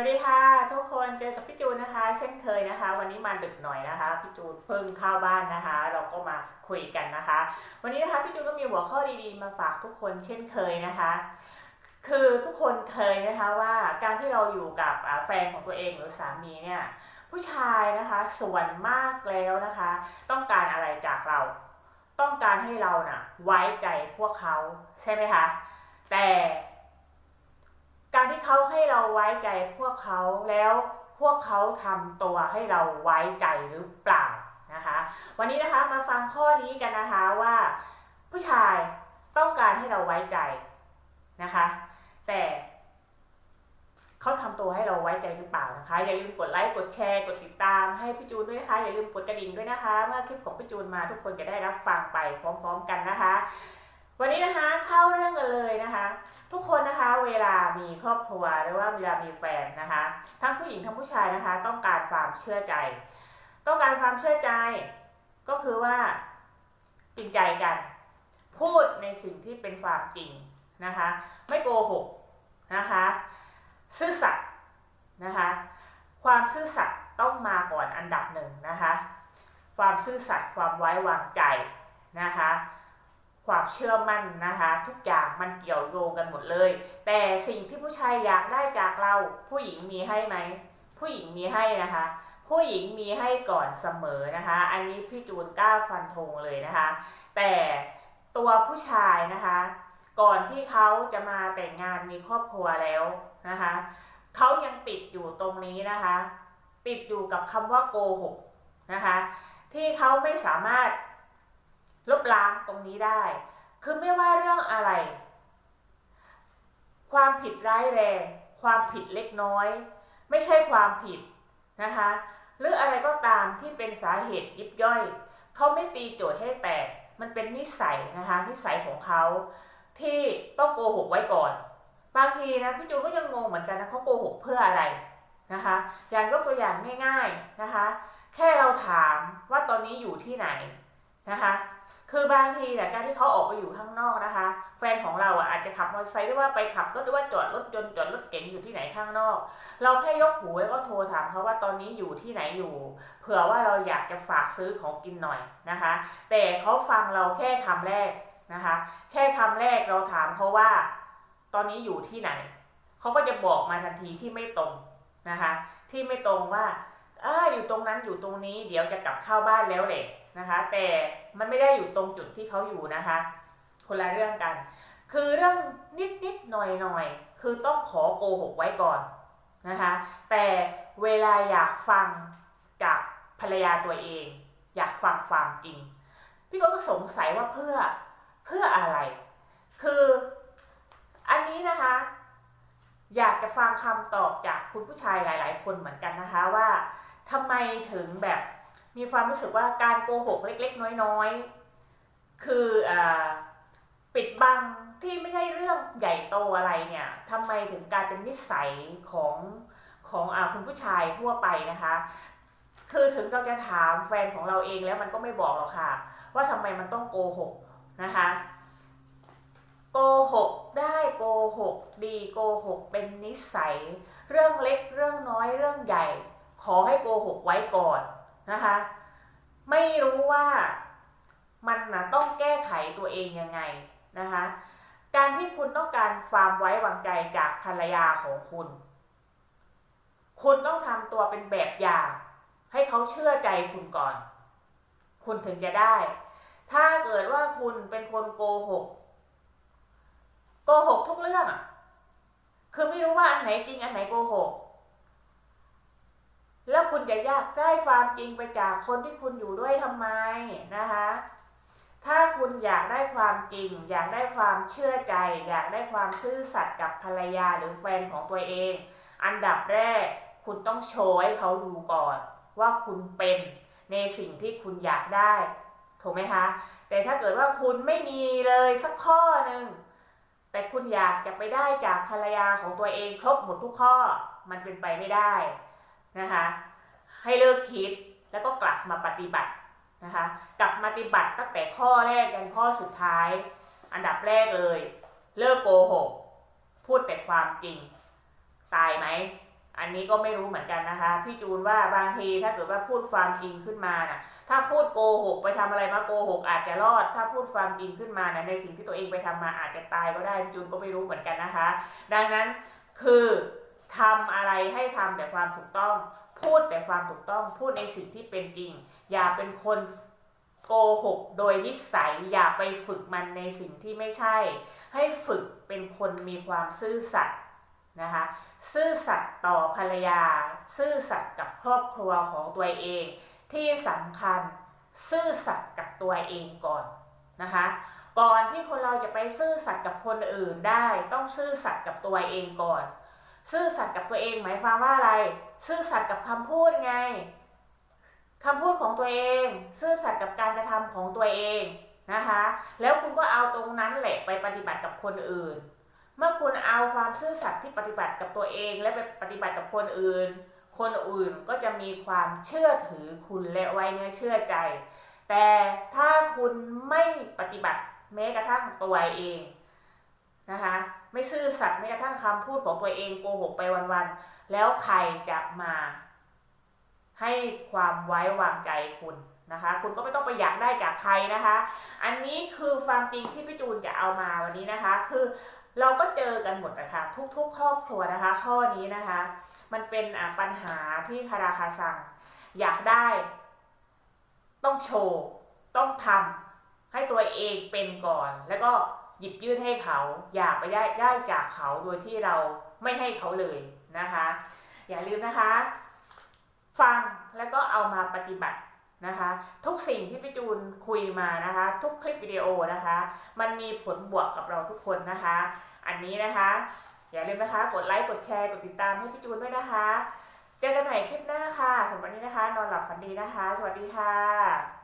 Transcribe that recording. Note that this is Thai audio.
วัสดีค่ะทุกคนเจอกับพี่จูนนะคะ เช่นเคยนะคะ วันนี้มาดึกหน่อยนะคะพี่จูนเพิ่งเข้าบ้านนะคะ เราก็มาคุยกันนะคะ วันนี้นะคะพี่จูนก็มีหัวข้อดีๆ มาฝากทุกคนเช่นเคยนะคะ คือทุกคนเคยนะคะว่าการที่เราอยู่กับแฟนของตัวเองหรือสามีเนี่ยผู้ชายนะคะส่วนมากแล้วนะคะ ต้องการอะไรจากเรา ต้องการให้เราน่ะไว้ใจพวกเขาใช่ไหมคะแต่ การที่เขาให้เราไว้ใจพวกเขาแล้วพวกเขาทำตัวให้เราไว้ใจหรือเปล่านะคะ วันนี้นะคะมาฟังข้อนี้กันนะคะว่า ผู้ชายต้องการให้เราไว้ใจนะคะ แต่เขาทำตัวให้เราไว้ใจหรือเปล่านะคะ อย่าลืมกดไลค์กดแชร์กดติดตามให้พี่จูนด้วยนะคะ อย่าลืมกดกระดิ่งด้วยนะคะ เมื่อคลิปของพี่จูนมาทุกคนจะได้รับฟังไปพร้อม ๆ กันนะคะ วันนี้นะคะเข้าเรื่องกันเลยนะคะ ทุกคนนะคะเวลามีครอบครัวหรือว่าเวลามีแฟนนะคะ ทั้งผู้หญิงทั้งผู้ชายนะคะ ต้องการความเชื่อใจ ต้องการความเชื่อใจก็คือว่าจริงใจกัน พูดในสิ่งที่เป็นความจริงนะคะ ไม่โกหกนะคะ ซื่อสัตย์นะคะ ความซื่อสัตย์ต้องมาก่อนอันดับหนึ่งนะคะ ความซื่อสัตย์ความไว้วางใจนะคะ ความเชื่อมั่นนะคะ ทุกอย่างมันเกี่ยวโยงกันหมดเลย แต่สิ่งที่ผู้ชายอยากได้จากเรา ผู้หญิงมีให้ไหม ผู้หญิงมีให้นะคะ ผู้หญิงมีให้ก่อนเสมอนะคะ อันนี้พี่จูนกล้าฟันธงเลยนะคะ แต่ตัวผู้ชายนะคะ ก่อนที่เขาจะมาแต่งงานมีครอบครัวแล้วนะคะเขายังติดอยู่ตรงนี้นะคะ ติดอยู่กับคำว่าโกหกนะคะ ที่เขาไม่สามารถ ลบล้างตรงนี้ได้ คือไม่ว่าเรื่องอะไร ความผิดร้ายแรง ความผิดเล็กน้อย ไม่ใช่ความผิดนะคะ หรืออะไรก็ตามที่เป็นสาเหตุยิบย่อย เขาไม่ตีโจทย์ให้แตก มันเป็นนิสัยนะคะ นิสัยของเขาที่ต้องโกหกไว้ก่อน บางทีนะพี่จูนก็ยังงงเหมือนกันนะเขาโกหกเพื่ออะไรนะคะ อย่างยกตัวอย่างง่าย ๆนะคะ แค่เราถามว่าตอนนี้อยู่ที่ไหนนะคะ คือบางทีเนี่ยการที่เขาออกไปอยู่ข้างนอกนะคะ แฟนของเราอะอาจจะขับมอเตอร์ไซค์หรือว่าไปขับรถหรือว่าจอดรถยนต์จอดรถเก๋งอยู่ที่ไหนข้างนอก เราแค่ยกหูแล้วก็โทรถามเขาว่าตอนนี้อยู่ที่ไหนอยู่ เผื่อว่าเราอยากจะฝากซื้อของกินหน่อยนะคะ แต่เขาฟังเราแค่คำแรกนะคะ แค่คำแรกเราถามเขาว่า ตอนนี้อยู่ที่ไหนเขาก็จะบอกมาทันทีที่ไม่ตรงนะคะ ที่ไม่ตรงว่าอ่าอยู่ตรงนั้นอยู่ตรงนี้ เดี๋ยวจะกลับเข้าบ้านแล้วแหละนะคะ แต่มันไม่ได้อยู่ตรงจุดที่เขาอยู่นะคะ คนละเรื่องกัน คือเรื่องนิดนิดหน่อยหน่อยๆคือต้องขอโกหกไว้ก่อนนะคะ แต่เวลาอยากฟังจากภรรยาตัวเอง อยากฟังความจริง พี่ก็สงสัยว่าเพื่อเพื่ออะไร คืออันนี้นะคะ อยากจะฟังคำตอบจากคุณผู้ชายหลาย ๆ คนเหมือนกันนะคะว่าทำไมถึงแบบ มีความรู้สึกว่าการโกหกเล็กๆ น้อยๆ คืออปิดบังที่ไม่ได้เรื่องใหญ่โตอะไรเนี่ยทำไมถึงกลายเป็นนิสัยของของอคุณผู้ชายทั่วไปนะคะ คือถึงเราจะถามแฟนของเราเองแล้วมันก็ไม่บอกหรอกค่ะ ว่าทำไมมันต้องโกหกนะคะโกหกได้โกหกดีโกหกเป็นนิสัย เรื่องเล็กเรื่องน้อยเรื่องใหญ่ ขอให้โกหกไว้ก่อน นะคะ ไม่รู้ว่ามันนะต้องแก้ไขตัวเองยังไงนะคะ การที่คุณต้องการความไว้วางใจจากภรรยาของคุณ คุณต้องทำตัวเป็นแบบอย่าง ให้เขาเชื่อใจคุณก่อน คุณถึงจะได้ ถ้าเกิดว่าคุณเป็นคนโกหก โกหกทุกเรื่องอะคือไม่รู้ว่าอันไหนจริงอันไหนโกหก แล้วคุณจะยากได้ความจริงไปจากคนที่คุณอยู่ด้วยทำไมนะคะ ถ้าคุณอยากได้ความจริง อยากได้ความเชื่อใจ อยากได้ความซื่อสัตย์กับภรรยาหรือแฟนของตัวเอง อันดับแรกคุณต้องโชว์ให้เขาดูก่อน ว่าคุณเป็นในสิ่งที่คุณอยากได้ ถูกไหมคะ แต่ถ้าเกิดว่าคุณไม่มีเลยสักข้อหนึ่งแต่คุณอยากจะไปได้จากภรรยาของตัวเองครบหมดทุกข้อ มันเป็นไปไม่ได้ นะคะ ให้เลิกคิดแล้วก็กลับมาปฏิบัตินะคะกลับมาปฏิบัติตั้งแต่ข้อแรกยันข้อสุดท้าย อันดับแรกเลย เลิกโกหก พูดแต่ความจริง ตายไหม อันนี้ก็ไม่รู้เหมือนกันนะคะ พี่จูนว่าบางทีถ้าเกิดว่าพูดความจริงขึ้นมาน่ะ ถ้าพูดโกหกไปทำอะไรมาโกหกอาจจะรอด ถ้าพูดความจริงขึ้นมานะในสิ่งที่ตัวเองไปทำมาอาจจะตายก็ได้ จูนก็ไม่รู้เหมือนกันนะคะ ดังนั้นคือ ทำอะไรให้ทำแต่ความถูกต้อง พูดแต่ความถูกต้อง พูดในสิ่งที่เป็นจริง อย่าเป็นคนโกหกโดยนิสัย อย่าไปฝึกมันในสิ่งที่ไม่ใช่ ให้ฝึกเป็นคนมีความซื่อสัตย์นะคะซื่อสัตย์ต่อภรรยา ซื่อสัตย์กับครอบครัวของตัวเอง ที่สำคัญซื่อสัตย์กับตัวเองก่อนนะคะก่อนที่คนเราจะไปซื่อสัตย์กับคนอื่นได้ ต้องซื่อสัตย์กับตัวเองก่อน ซื่อสัตย์กับตัวเองหมายความว่าอะไร ซื่อสัตย์กับคำพูดไงคำพูดของตัวเอง ซื่อสัตย์กับการกระทำของตัวเองนะคะ แล้วคุณก็เอาตรงนั้นแหละไปปฏิบัติกับคนอื่น เมื่อคุณเอาความซื่อสัตย์ที่ปฏิบัติกับตัวเอง และไปปฏิบัติกับคนอื่น คนอื่นก็จะมีความเชื่อถือคุณและไว้เนื้อเชื่อใจ แต่ถ้าคุณไม่ปฏิบัติแม้กระทั่งตัวเองนะคะ ไม่ซื่อสัตย์แม้กระทั่งคำพูดของตัวเองโกหกไปวันๆแล้วใครจะมา ให้ความไว้วางใจคุณนะคะ คุณก็ไม่ต้องไปอยากได้จากใครนะคะ อันนี้คือความจริงที่พี่จูนจะเอามาวันนี้นะคะ คือเราก็เจอกันหมดนะคะทุกๆ ครอบครัวนะคะ ข้อนี้นะคะ มันเป็นปัญหาที่คาราคาซังอยากได้ ต้องโชว์ ต้องทำให้ตัวเองเป็นก่อนแล้วก็ หยิบยื่นให้เขาอยากไปได้ได้จากเขาโดยที่เราไม่ให้เขาเลยนะคะ อย่าลืมนะคะ ฟังแล้วก็เอามาปฏิบัตินะคะ ทุกสิ่งที่พี่จูนคุยมานะคะ ทุกคลิปวิดีโอนะคะ มันมีผลบวกกับเราทุกคนนะคะ อันนี้นะคะ อย่าลืมนะคะ กดไลค์กดแชร์กดติดตามให้พี่จูนด้วยนะคะเจอกันใหม่คลิปหน้าค่ะสำหรับวันนี้นะคะ นอนหลับฝันดีนะคะ สวัสดีค่ะ